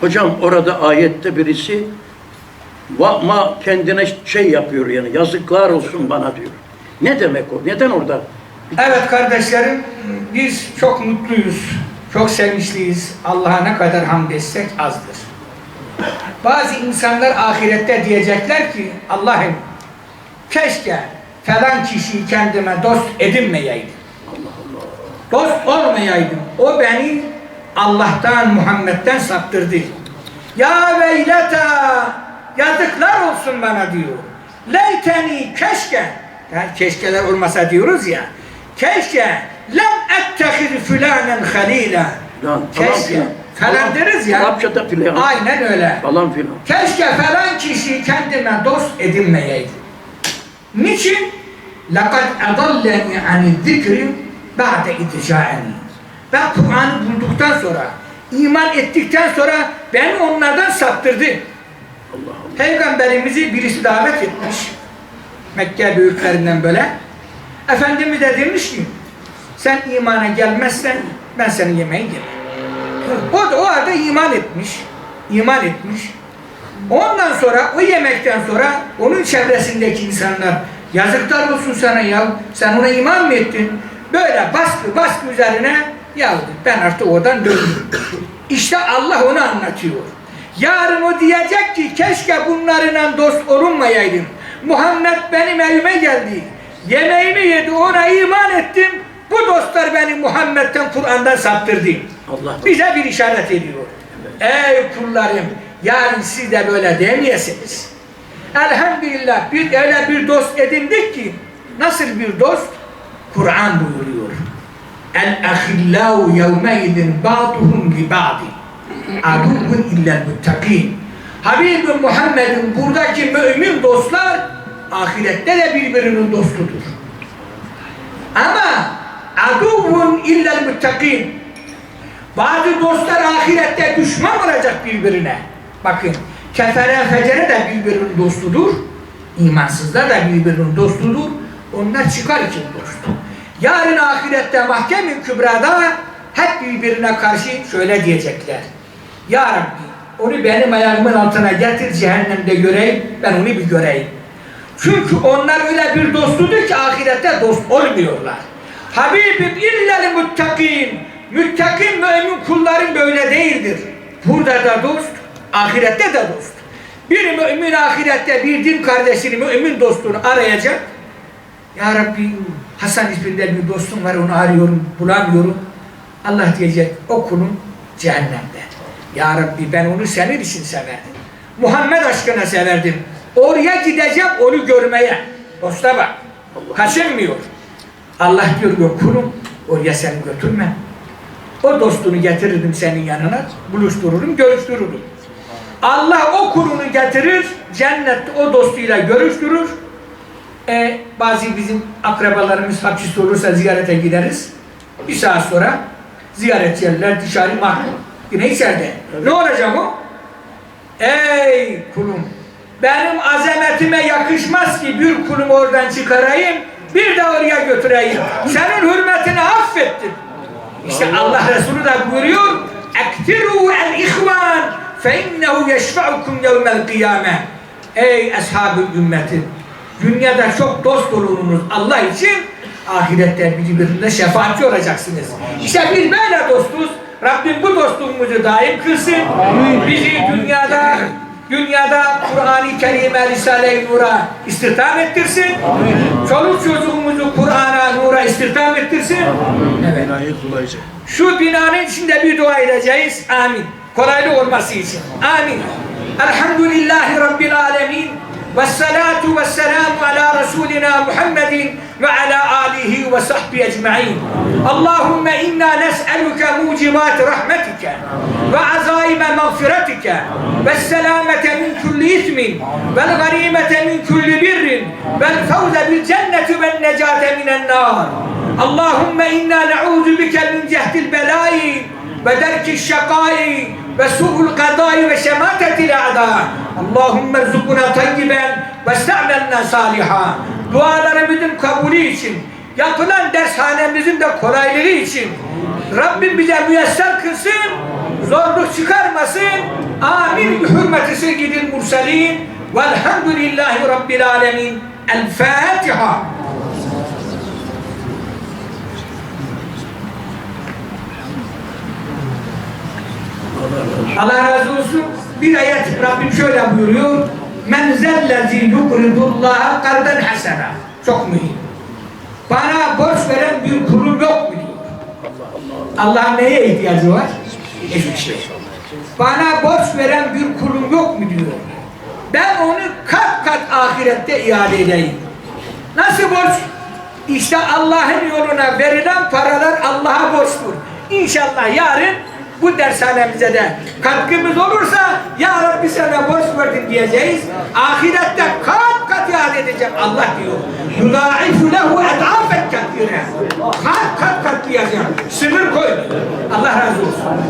Hocam orada ayette birisi Vahma kendine şey yapıyor yani yazıklar olsun bana diyor. Ne demek o? Neden orada? Evet kardeşlerim, biz çok mutluyuz, çok sevinçliyiz. Allah'a ne kadar hamd etsek azdır. Bazı insanlar ahirette diyecekler ki, Allah'ım keşke falan kişiyi kendime dost edinmeyeydim. Dost olmayaydım. O beni Allah'tan, Muhammed'den saptırdı. Ya veyleta, yazıklar olsun bana diyor. Leyteni keşke, yani keşkeler olmasa diyoruz ya, keşke lem ettehiz fülanen halila. Lan, falan Keşke, filan. falan deriz ya. Arapçada filan. Aynen öyle. Falan filan. Keşke falan kişiyi kendime dost edinmeyeydim. Niçin? لَقَدْ اَضَلَّنِي عَنِ الذِّكْرِ بَعْدَ اِتِجَاءَنِي ben Kur'an'ı bulduktan sonra, iman ettikten sonra beni onlardan saptırdı. Peygamberimizi birisi davet etmiş. Mekke büyüklerinden böyle. Efendimiz de demiş ki, sen imana gelmezsen ben seni yemeği yemem. O da o halde iman etmiş. İman etmiş. Ondan sonra o yemekten sonra onun çevresindeki insanlar yazıklar olsun sana ya sen ona iman mı ettin? Böyle baskı baskı üzerine ya ben artık oradan döndüm. İşte Allah onu anlatıyor. Yarın o diyecek ki keşke bunlarla dost olunmayaydım. Muhammed benim evime geldi. Yemeğimi yedi ona iman ettim. Bu dostlar beni Muhammed'den Kur'an'dan saptırdı. Allah Bize bir işaret ediyor. Ey kullarım, yarın siz de böyle demeyesiniz. Elhamdülillah biz öyle bir dost edindik ki, nasıl bir dost? Kur'an buyuruyor. El ahillau yevmeydin ba'duhum li ba'di. Aduvun illel muttakin. Habibim Muhammed'in buradaki mümin dostlar ahirette de birbirinin dostudur. Ama aduvun illel muttakin. Bazı dostlar ahirette düşman olacak birbirine. Bakın, kefere fecere de birbirinin dostudur. İmansızlar da birbirinin dostudur. Onlar çıkar için dost. Yarın ahirette mahkeme kübrada hep birbirine karşı şöyle diyecekler. Ya Rabbi onu benim ayağımın altına getir cehennemde göreyim, ben onu bir göreyim. Çünkü onlar öyle bir dostudur ki ahirette dost olmuyorlar. Habibim illel muttakin. Müttakin mümin kulların böyle değildir. Burada da dost, ahirette de dost. Bir mümin ahirette bir din kardeşini, mümin dostunu arayacak. Ya Rabbi Hasan isminde bir dostum var onu arıyorum, bulamıyorum. Allah diyecek o kulun cehennemde. Ya Rabbi ben onu senin için severdim. Muhammed aşkına severdim. Oraya gideceğim onu görmeye. Dosta bak. Kaçınmıyor. Allah diyor yok kulum oraya seni götürme. O dostunu getirirdim senin yanına, buluştururum, görüştürürüm. Allah o kulunu getirir, cennette o dostuyla görüştürür. E, bazı bizim akrabalarımız hapis olursa ziyarete gideriz. Bir saat sonra ziyaret yerler dışarı mahkum. Yine içeride. Ne olacak o? Ey kulum! Benim azametime yakışmaz ki bir kulumu oradan çıkarayım, bir de oraya götüreyim. Senin hürmetini affettim. İşte Allah Resulü de buyuruyor اَكْتِرُوا الْاِخْوَانِ فَاِنَّهُ يَشْفَعُكُمْ يَوْمَ الْقِيَامَةِ Ey ashab-ı ümmeti! Dünyada çok dost olunuz Allah için ahirette birbirine şefaatçi olacaksınız. İşte biz böyle dostuz. Rabbim bu dostluğumuzu daim kılsın. Bizi dünyada dünyada Kur'an-ı Kerim'e Risale-i Nur'a istihdam ettirsin. Çoluk çocuğumuzu Kur'an'a, Nur'a istihdam ettirsin. Evet. Şu binanın içinde bir dua edeceğiz. Amin. Kolaylık olması için. Amin. Elhamdülillahi Rabbil alemin. والصلاة والسلام على رسولنا محمد وعلى آله وصحبه أجمعين. اللهم إنا نسألك موجبات رحمتك وعزائم مغفرتك والسلامة من كل إثم والغريمة من كل بر والفوز بالجنة والنجاة من النار. اللهم إنا نعوذ بك من جهد البلاء ve derki şakai ve su'ul kadai ve şematetil a'da. Allahümme rzukuna tayyiben ve sta'melna saliha. Dualarımızın kabulü için, yapılan dershanemizin de kolaylığı için Rabbim bize müyesser kılsın, zorluk çıkarmasın. Amin. Hürmeti seyyidil murselin. Velhamdülillahi Rabbil alemin. El Fatiha. Allah razı olsun. Bir ayet Rabbim şöyle buyuruyor. Men zellezi yukridullaha kardan hasena. Çok mühim. Bana borç veren bir kulum yok mu diyor. Allah'ın neye ihtiyacı var? Hiçbir şey. Bana borç veren bir kulum yok mu diyor. Ben onu kat kat ahirette iade edeyim. Nasıl borç? İşte Allah'ın yoluna verilen paralar Allah'a borçtur. İnşallah yarın bu dershanemize de katkımız olursa Ya Rabbi sana borç verdim diyeceğiz. Ahirette kat kat iade edeceğim Allah diyor. Yudaifu lehu ed'afen kathire. Kat kat kat diyeceğim. Sınır koy. Allah razı olsun.